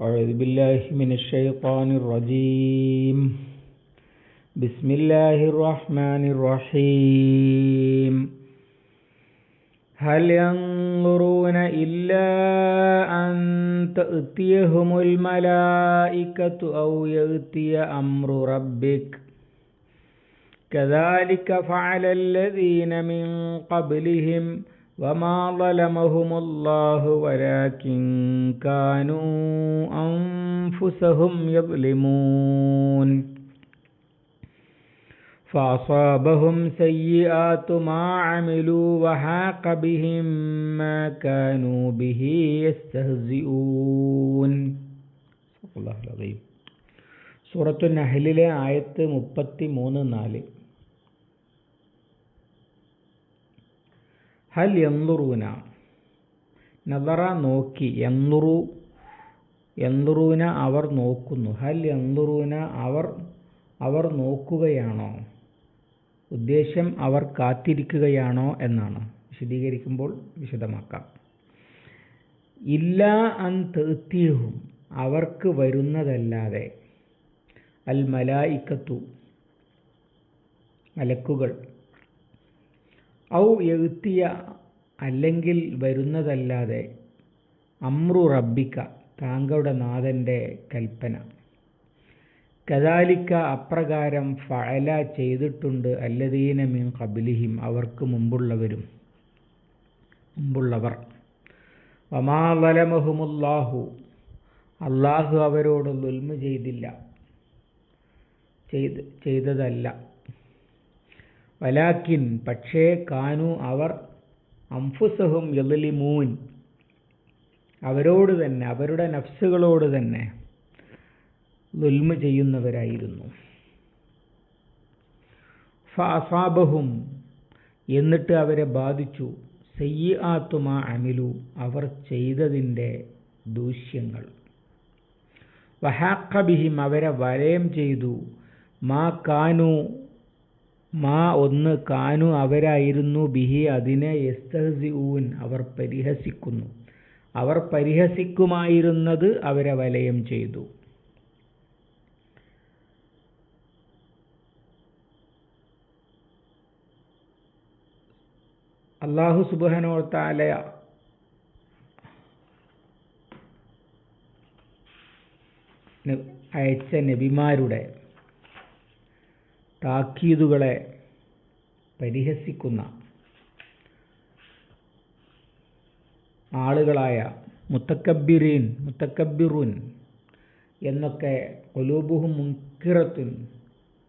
أعوذ بالله من الشيطان الرجيم. بسم الله الرحمن الرحيم. هل ينظرون إلا أن تأتيهم الملائكة أو يأتي أمر ربك؟ كذلك فعل الذين من قبلهم وما ظلمهم الله ولكن كانوا أنفسهم يظلمون فأصابهم سيئات ما عملوا وحاق بهم ما كانوا به يستهزئون صدق الله العظيم സൂറത്തു നഹലിലെ ആയത്ത് മുപ്പത്തി മൂന്ന് നാല് ഹൽ എന്തുറൂന നദറ നോക്കി എന്തുറു എന്തുറൂന അവർ നോക്കുന്നു. ഹൽ എന്തുറൂന അവർ അവർ നോക്കുകയാണോ? ഉദ്ദേശ്യം അവർ കാത്തിരിക്കുകയാണോ എന്നാണ്. വിശദീകരിക്കുമ്പോൾ വിശദമാക്കാം. ഇല്ല അൻ തേത്തിയഹും അവർക്ക് വരുന്നതല്ലാതെ. അൽ മലായിക്കത്തു മലക്കുകൾ ഔ എഴുത്തിയ അല്ലെങ്കിൽ വരുന്നതല്ലാതെ അമ്രു റബ്ബിക്ക താങ്കളുടെ നാഥന്റെ കൽപ്പന. കദാലിക്ക അപ്രകാരം ഫഅല ചെയ്തിട്ടുണ്ട് അല്ലദീന മീൻ കബിലിഹിം അവർക്ക് മുമ്പുള്ളവരും മുമ്പുള്ളവർ. വമാവലമഹുമുല്ലാഹു അള്ളാഹു അവരോട് ദുൽമ ചെയ്തില്ല ചെയ്ത് ചെയ്തതല്ല. വലാക്കിൻ പക്ഷേ കാനു അവർ അംഫുസഹും യലിമൂൻ അവരോട് തന്നെ അവരുടെ നഫ്സുകളോട് തന്നെ ദുൽമ ചെയ്യുന്നവരായിരുന്നു. ഫാസാബഹും എന്നിട്ട് അവരെ ബാധിച്ചു. സയ്യാത്തുമാ അമിലു അവർ ചെയ്തതിന്റെ ദൂഷ്യങ്ങൾ. വഹാക്കബിഹിം അവരെ വലയം ചെയ്തു. മാ കാനു മാ ഒന്ന് കാനു അവരായിരുന്നു ബിഹി അതിനെ യസ്തഹസിഊൻ അവർ പരിഹസിക്കുന്നു. അവർ പരിഹസിക്കുമായിരുന്നത് അവരെ വലയം ചെയ്തു. അള്ളാഹു സുബാനോത്താല അയച്ച നബിമാരുടെ താക്കീതുകളെ പരിഹസിക്കുന്ന ആളുകളായ മുത്തക്കബിറീൻ മുത്തക്കബിറുൻ എന്നൊക്കെ കൊലൂബുഹും മുൻകിറത്തുൻ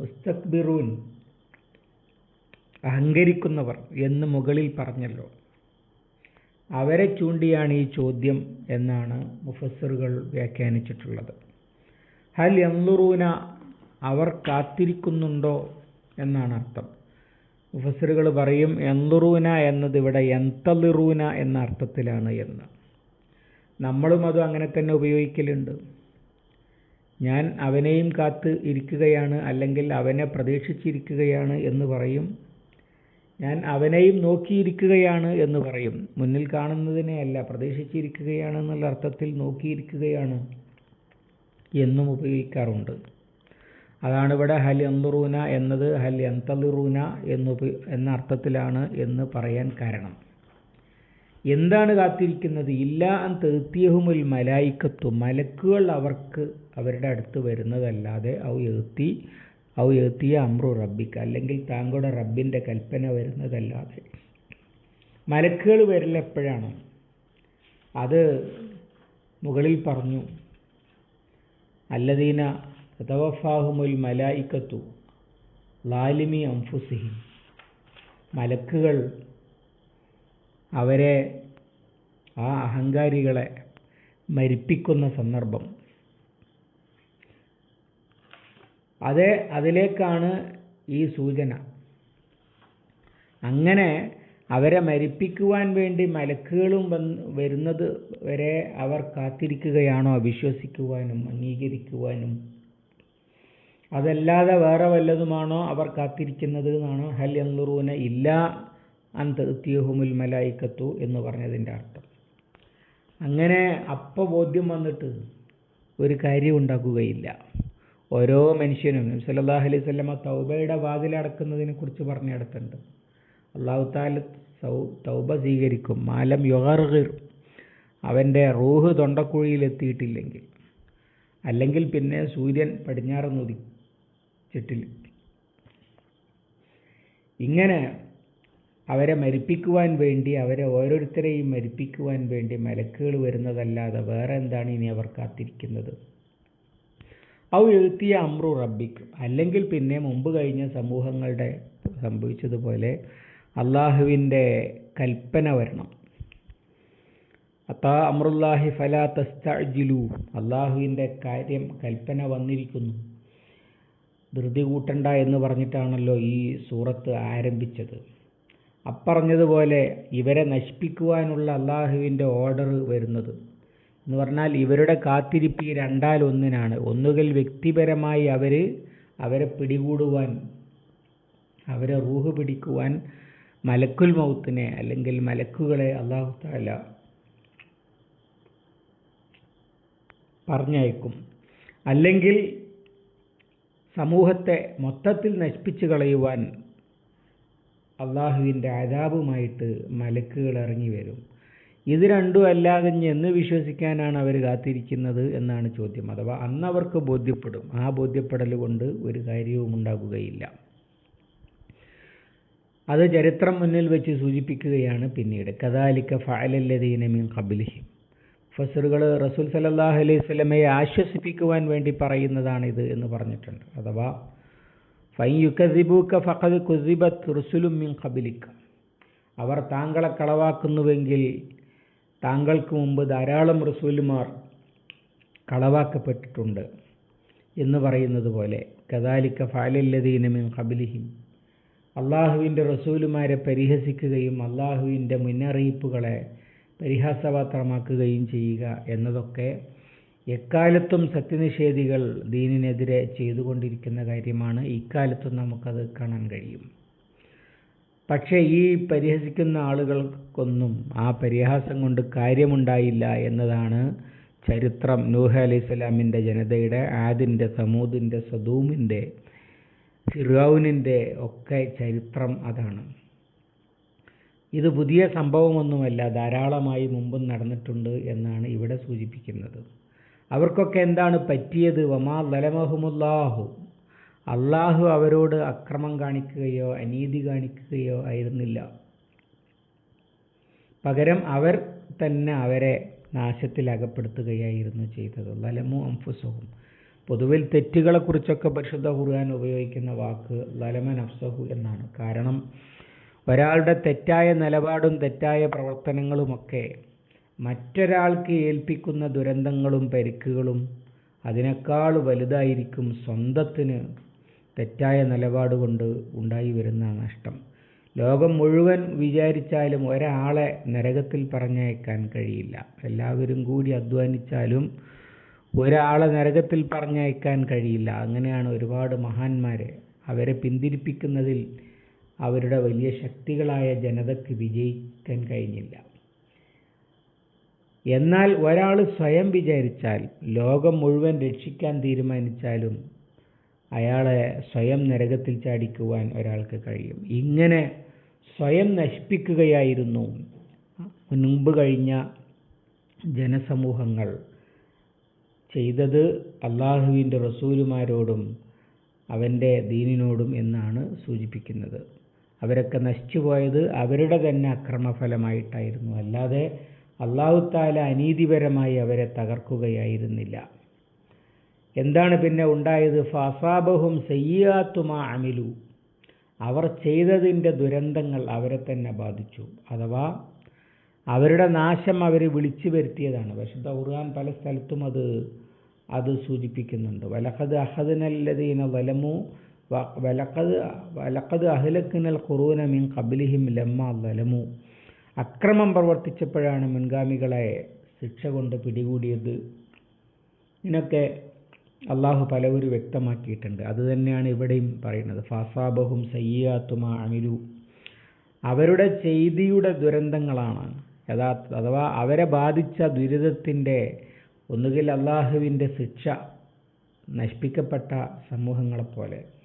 മുസ്തക്ബിറൂൻ അഹങ്കരിക്കുന്നവർ എന്ന് മുകളിൽ പറഞ്ഞല്ലോ. അവരെ ചൂണ്ടിയാണ് ഈ ചോദ്യം എന്നാണ് മുഫസറുകൾ വ്യാഖ്യാനിച്ചിട്ടുള്ളത്. ഹൽ എന്നുറൂന അവർ കാത്തിരിക്കുന്നുണ്ടോ എന്നാണ് അർത്ഥം. മുഫസറുകൾ പറയും എന്തുറൂന എന്നത് ഇവിടെ എന്തലിറൂന എന്ന അർത്ഥത്തിലാണ് എന്ന്. നമ്മളും അത് അങ്ങനെ തന്നെ ഉപയോഗിക്കലുണ്ട്. ഞാൻ അവനെയും കാത്ത് ഇരിക്കുകയാണ് അല്ലെങ്കിൽ അവനെ പ്രതീക്ഷിച്ചിരിക്കുകയാണ് എന്ന് പറയും. ഞാൻ അവനെയും നോക്കിയിരിക്കുകയാണ് എന്ന് പറയും. മുന്നിൽ കാണുന്നതിനെ അല്ല പ്രതീക്ഷിച്ചിരിക്കുകയാണ് എന്നുള്ള അർത്ഥത്തിൽ നോക്കിയിരിക്കുകയാണ് എന്നും ഉപയോഗിക്കാറുണ്ട്. അതാണ് ഇവിടെ ഹൽ എന്തുറൂന എന്നത് ഹൽ എന്തലിറൂന എന്ന് എന്ന അർത്ഥത്തിലാണ് എന്ന് പറയാൻ കാരണം. എന്താണ് കാത്തിരിക്കുന്നത്? ഇല്ല അൻ തേത്തിയഹുമുൽ മലായിക്കത്തു. മലക്കുകൾ അവർക്ക് അവരുടെ അടുത്ത് വരുന്നതല്ലാതെ ഔ എഴുത്തി ഔ എത്തിയ അമ്രു റബ്ബിക്ക്. അല്ലെങ്കിൽ താങ്കളുടെ റബ്ബിന്റെ കൽപ്പന വരുന്നതല്ലാതെ. മലക്കുകൾ വരലെപ്പോഴാണ് അത് മുകളിൽ പറഞ്ഞു. അല്ലദീന തവഫാഹുമുൽ മലായിക്കത്തു ലാലിമി അംഫുസിഹിം. മലക്കുകൾ അവരെ ആ അഹങ്കാരികളെ മരിപ്പിക്കുന്ന സന്ദർഭം. അതെ അതിലേക്കാണ് ഈ സൂചന. അങ്ങനെ അവരെ മരിപ്പിക്കുവാൻ വേണ്ടി മലക്കുകളും വന്ന് വരുന്നത് വരെ അവർ കാത്തിരിക്കുകയാണോ? വിശ്വസിക്കുവാനും അംഗീകരിക്കുവാനും അതല്ലാതെ വേറെ വല്ലതുമാണോ അവർ കാത്തിരിക്കുന്നത് എന്നാണ്? ഹൽ എന്നുറൂന ഇല്ല അന്തഹുമുൽ മലായിക്കത്തു എന്ന് പറഞ്ഞതിന്റെ അർത്ഥം. അങ്ങനെ അപ്പ ബോധ്യം വന്നിട്ട് ഒരു കാര്യം ഉണ്ടാക്കുകയില്ല. ഓരോ മനുഷ്യനും നബി സല്ലല്ലാഹു അലൈഹി വസല്ലമ തൗബയുടെ വാതിലടക്കുന്നതിനെ കുറിച്ച് പറഞ്ഞെടുത്തുണ്ട് അള്ളാഹു താല തൗബ സ്വീകരിക്കും. മാലം യുഗർഗിർ. അവന്റെ റൂഹ് തൊണ്ടക്കുഴിയിൽ എത്തിയിട്ടില്ലെങ്കിൽ. അല്ലെങ്കിൽ പിന്നെ സൂര്യൻ പടിഞ്ഞാറ് ഉദിച്ചിട്ടില്ല ഇങ്ങനെ അവരെ മരിപ്പിക്കുവാൻ വേണ്ടി അവരെ ഓരോരുത്തരെയും മരിപ്പിക്കുവാൻ വേണ്ടി മലക്കുകൾ വരുന്നതല്ലാതെ വേറെ എന്താണ് ഇനി അവർ കാത്തിരിക്കുന്നത്? ഔ എഴുത്തിയ അമ്രു റബ്ബിക്ക് അല്ലെങ്കിൽ പിന്നെ മുമ്പ് കഴിഞ്ഞ സമൂഹങ്ങളുടെ സംഭവിച്ചതുപോലെ അള്ളാഹുവിന്റെ കൽപ്പന വരണം. അത്താ അമ്രുല്ലാഹി ഫലാ തസ്തഅജിലു. അള്ളാഹുവിന്റെ കാര്യം കൽപ്പന വന്നിരിക്കുന്നു. ധൃതി കൂട്ടണ്ട എന്ന് പറഞ്ഞിട്ടാണല്ലോ ഈ സൂറത്ത് ആരംഭിച്ചത്. അപ്പറഞ്ഞതുപോലെ ഇവരെ നശിപ്പിക്കുവാനുള്ള അള്ളാഹുവിന്റെ ഓർഡർ വരുന്നത്. എന്ന് പറഞ്ഞാൽ ഇവരുടെ കാത്തിരിപ്പ് ഈ രണ്ടാൽ ഒന്നിനാണ്. ഒന്നുകിൽ വ്യക്തിപരമായി അവർ അവരെ പിടികൂടുവാൻ അവരെ റൂഹ് പിടിക്കുവാൻ മലക്കുൽ മൗത്തിനെ അല്ലെങ്കിൽ മലക്കുകളെ അള്ളാഹു താല പറഞ്ഞയക്കും. അല്ലെങ്കിൽ സമൂഹത്തെ മൊത്തത്തിൽ നശിപ്പിച്ചു കളയുവാൻ അള്ളാഹുവിന്റെ അതാപുമായിട്ട് മലക്കുകൾ ഇറങ്ങി വരും. ഇത് രണ്ടും അല്ലാതെ എന്ന് വിശ്വസിക്കാനാണ് അവർ കാത്തിരിക്കുന്നത് എന്നാണ് ചോദ്യം. അഥവാ അന്ന് അവർക്ക് ബോധ്യപ്പെടും. ആ ബോധ്യപ്പെടൽ കൊണ്ട് ഒരു കാര്യവും ഉണ്ടാകുകയില്ല. അത് ചരിത്രം മുന്നിൽ വെച്ച് സൂചിപ്പിക്കുകയാണ് പിന്നീട്. കദാലിക്ക ഫഅലല്ലദീന മിൻ ഫസറുകൾ റസൂൽ സലല്ലാഹ് അലൈഹി സ്വലമയെ ആശ്വസിപ്പിക്കുവാൻ വേണ്ടി പറയുന്നതാണിത് എന്ന് പറഞ്ഞിട്ടുണ്ട്. അഥവാ ഫൈ യുക്കസിബൂക്ക ഫഖദ് കുസിബത്ത് റുസുലും മിൻ ഖബിലിക്ക അവർ താങ്കളെ കളവാക്കുന്നുവെങ്കിൽ താങ്കൾക്ക് മുമ്പ് ധാരാളം റസൂലുമാർ കളവാക്കപ്പെട്ടിട്ടുണ്ട് എന്ന് പറയുന്നത് പോലെ കദാലിക്ക ഫാലല്ലദീന മിൻ ഖബിലിഹിം. അള്ളാഹുവിന്റെ റസൂലുമാരെ പരിഹസിക്കുകയും അള്ളാഹുവിന്റെ മുന്നറിയിപ്പുകളെ പരിഹാസപാത്രമാക്കുകയും ചെയ്യുക എന്നതൊക്കെ എക്കാലത്തും സത്യനിഷേധികൾ ദീനിനെതിരെ ചെയ്തുകൊണ്ടിരിക്കുന്ന കാര്യമാണ്. ഇക്കാലത്തും നമുക്കത് കാണാൻ കഴിയും. പക്ഷേ ഈ പരിഹസിക്കുന്ന ആളുകൾക്കൊന്നും ആ പരിഹാസം കൊണ്ട് കാര്യമുണ്ടായില്ല എന്നതാണ് ചരിത്രം. നൂഹ അലൈഹി സ്വലാമിന്റെ ജനതയുടെ ആദിന്റെ സമൂദിന്റെ സദൂമിന്റെ ഫിറൌനിന്റെ ഒക്കെ ചരിത്രം അതാണ്. ഇത് പുതിയ സംഭവമൊന്നുമല്ല ധാരാളമായി മുമ്പും നടന്നിട്ടുണ്ട് എന്നാണ് ഇവിടെ സൂചിപ്പിക്കുന്നത്. അവർക്കൊക്കെ എന്താണ് പറ്റിയത്? വമാ ലലമഹുമുല്ലാഹു അള്ളാഹു അവരോട് അക്രമം കാണിക്കുകയോ അനീതി കാണിക്കുകയോ ആയിരുന്നില്ല. പകരം അവർ തന്നെ അവരെ നാശത്തിൽ അകപ്പെടുത്തുകയായിരുന്നു ചെയ്തത്. ലലമു അംഫുസഹും. പൊതുവിൽ തെറ്റുകളെക്കുറിച്ചൊക്കെ പരിശുദ്ധ ഖുർആൻ ഉപയോഗിക്കുന്ന വാക്ക് ലലമൻ അഫ്സഹു എന്നാണ്. കാരണം ഒരാളുടെ തെറ്റായ നിലപാടും തെറ്റായ പ്രവർത്തനങ്ങളുമൊക്കെ മറ്റൊരാൾക്ക് ഏൽപ്പിക്കുന്ന ദുരന്തങ്ങളും പരിക്കുകളും അതിനേക്കാൾ വലുതായിരിക്കും സ്വന്തത്തിന് തെറ്റായ നിലപാട് കൊണ്ട് ഉണ്ടായി വരുന്ന നഷ്ടം. ലോകം മുഴുവൻ വിചാരിച്ചാലും ഒരാളെ നരകത്തിൽ പറഞ്ഞയക്കാൻ കഴിയില്ല. എല്ലാവരും കൂടി അധ്വാനിച്ചാലും ഒരാളെ നരകത്തിൽ പറഞ്ഞയക്കാൻ കഴിയില്ല. അങ്ങനെയാണ് ഒരുപാട് മഹാന്മാരെ അവരെ പിന്തിരിപ്പിക്കുന്നതിൽ അവരുടെ വലിയ ശക്തികളായ ജനതയ്ക്ക് വിജയിക്കാൻ കഴിഞ്ഞില്ല. എന്നാൽ ഒരാൾ സ്വയം വിചാരിച്ചാൽ ലോകം മുഴുവൻ രക്ഷിക്കാൻ തീരുമാനിച്ചാലും അയാളെ സ്വയം നരകത്തിൽ ചാടിക്കുവാൻ ഒരാൾക്ക് കഴിയും. ഇങ്ങനെ സ്വയം നശിപ്പിക്കുകയായിരുന്നു മുൻപ് കഴിഞ്ഞ ജനസമൂഹങ്ങൾ. ചെയ്തത് അള്ളാഹുവിന്റെ റസൂലുമാരോടും അവന്റെ ദീനിനോടും എന്നാണ് സൂചിപ്പിക്കുന്നത്. അവരൊക്കെ നശിച്ചു പോയത് അവരുടെ തന്നെ അക്രമഫലമായിട്ടായിരുന്നു. അല്ലാതെ അള്ളാഹുത്താല അനീതിപരമായി അവരെ തകർക്കുകയായിരുന്നില്ല. എന്താണ് പിന്നെ ഉണ്ടായത്? ഫസാബഹും സയ്യാത്തുമാ അമിലു. അവർ ചെയ്തതിന്റെ ദുരന്തങ്ങൾ അവരെ തന്നെ ബാധിച്ചു. അഥവാ അവരുടെ നാശം അവർ വിളിച്ചു വരുത്തിയതാണ്. വിശുദ്ധ ഖുർആൻ പല സ്ഥലത്തും അത് അത് സൂചിപ്പിക്കുന്നുണ്ട്. വലഹദ് അഹദിനല്ലദീന വലമു വലഖദ് വലക്കത് അഹ്ലക്കിനൽ ഖുറൂന മിൻ കബിലിഹിം ലമ്മ വലമു അക്രമം പ്രവർത്തിച്ചപ്പോഴാണ് മുൻഗാമികളെ ശിക്ഷ കൊണ്ട് പിടികൂടിയത്. ഇതിനൊക്കെ അള്ളാഹു പലവരും വ്യക്തമാക്കിയിട്ടുണ്ട്. അതുതന്നെയാണ് ഇവിടെയും പറയുന്നത്. ഫാസാബഹും സയ്യാത്തുമാ അമിലു. അവരുടെ ചെയ്തിയുടെ ദുരന്തങ്ങളാണ്. യഥാർത്ഥ അഥവാ അവരെ ബാധിച്ച ദുരിതത്തിന്റെ ഒന്നുകിൽ അള്ളാഹുവിന്റെ ശിക്ഷ നശിപ്പിക്കപ്പെട്ട സമൂഹങ്ങളെപ്പോലെ.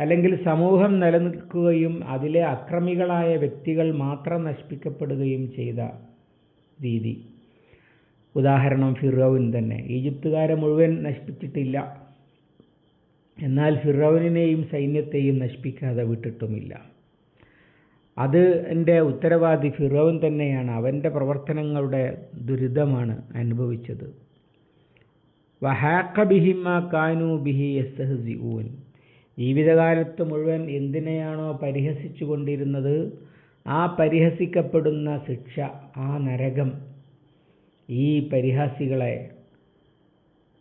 അല്ലെങ്കിൽ സമൂഹം നിലനിൽക്കുകയും അതിലെ അക്രമികളായ വ്യക്തികൾ മാത്രം നശിപ്പിക്കപ്പെടുകയും ചെയ്ത രീതി. ഉദാഹരണം ഫിറോവിൻ തന്നെ. ഈജിപ്തുകാരെ മുഴുവൻ നശിപ്പിച്ചിട്ടില്ല. എന്നാൽ ഫിറോവിനെയും സൈന്യത്തെയും നശിപ്പിക്കാതെ വിട്ടിട്ടുമില്ല. അത് എന്റെ ഉത്തരവാദി ഫിറോവൻ തന്നെയാണ്. അവന്റെ പ്രവർത്തനങ്ങളുടെ ദുരിതമാണ് അനുഭവിച്ചത്. വഹാക്ക ബിഹിമ കാനു ബിഹി യസ്തഹസിഊൻ. ജീവിതകാലത്ത് മുഴുവൻ എന്തിനെയാണോ പരിഹസിച്ചു കൊണ്ടിരുന്നത് ആ പരിഹസിക്കപ്പെടുന്ന ശിക്ഷ ആ നരകം ഈ പരിഹാസികളെ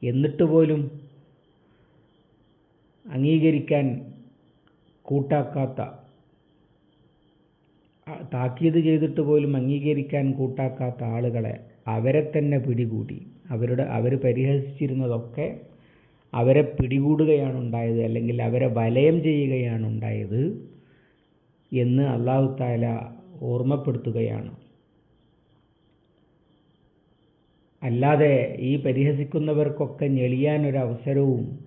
എന്നിട്ട് പോലും അംഗീകരിക്കാൻ കൂട്ടാക്കാത്ത താക്കീത് ചെയ്തിട്ട് പോലും അംഗീകരിക്കാൻ കൂട്ടാക്കാത്ത ആളുകളെ അവരെ തന്നെ പിടികൂടി. അവരുടെ അവർ പരിഹസിച്ചിരുന്നതൊക്കെ അവരെ പിടികൂടുകയാണ് ഉണ്ടായത് അല്ലെങ്കിൽ അവരെ വലയം ചെയ്യുകയാണ് ഉണ്ടായത് എന്ന് അള്ളാഹു താല ഓർമ്മപ്പെടുത്തുകയാണ്. അല്ലാതെ ഈ പരിഹസിക്കുന്നവർക്കൊക്കെ ഞെളിയാൻ ഒരു അവസരവും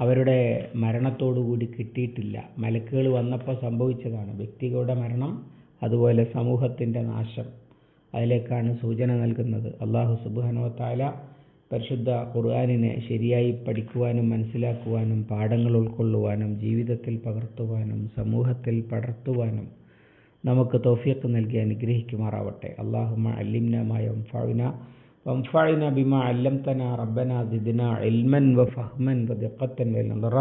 അവരുടെ മരണത്തോടുകൂടി കിട്ടിയിട്ടില്ല. മലക്കുകൾ വന്നപ്പോൾ സംഭവിച്ചതാണ്. വ്യക്തികളുടെ മരണം അതുപോലെ സമൂഹത്തിന്റെ നാശം. അതിലേക്കാണ് സൂചന നൽകുന്നത്. അള്ളാഹു സുബാനോ താല പരിശുദ്ധ ഖുർആാനിനെ ശരിയായി പഠിക്കുവാനും മനസ്സിലാക്കുവാനും പാഠങ്ങൾ ഉൾക്കൊള്ളുവാനും ജീവിതത്തിൽ പകർത്തുവാനും സമൂഹത്തിൽ പടർത്തുവാനും നമുക്ക് തൗഫീഖ് നൽകി അനുഗ്രഹിക്കുമാറാവട്ടെ അള്ളാഹുമ അല്ലിംനമായ വംഫാവിന വംഫാഴിന ബിമ അല്ലംതന റബ്ബന സിദ്ന ഇൽമൻ വഫഹ്മൻ വദിഖത്തൻ വനദറ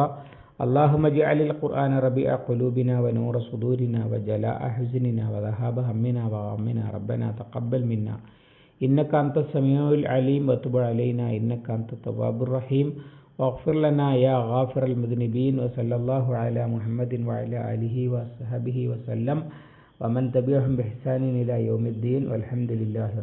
اللهم اجعل القرآن ربيع قلوبنا ونور صدورنا وجلاء حزننا وذهاب همنا وغمنا ربنا تقبل منا إنك أنت السميع العليم وتب علينا إنك أنت التواب الرحيم واغفر لنا يا غافر المذنبين وصلى الله على محمد وعلى آله وصحبه وسلم ومن تبعهم بإحسان إلى يوم الدين والحمد لله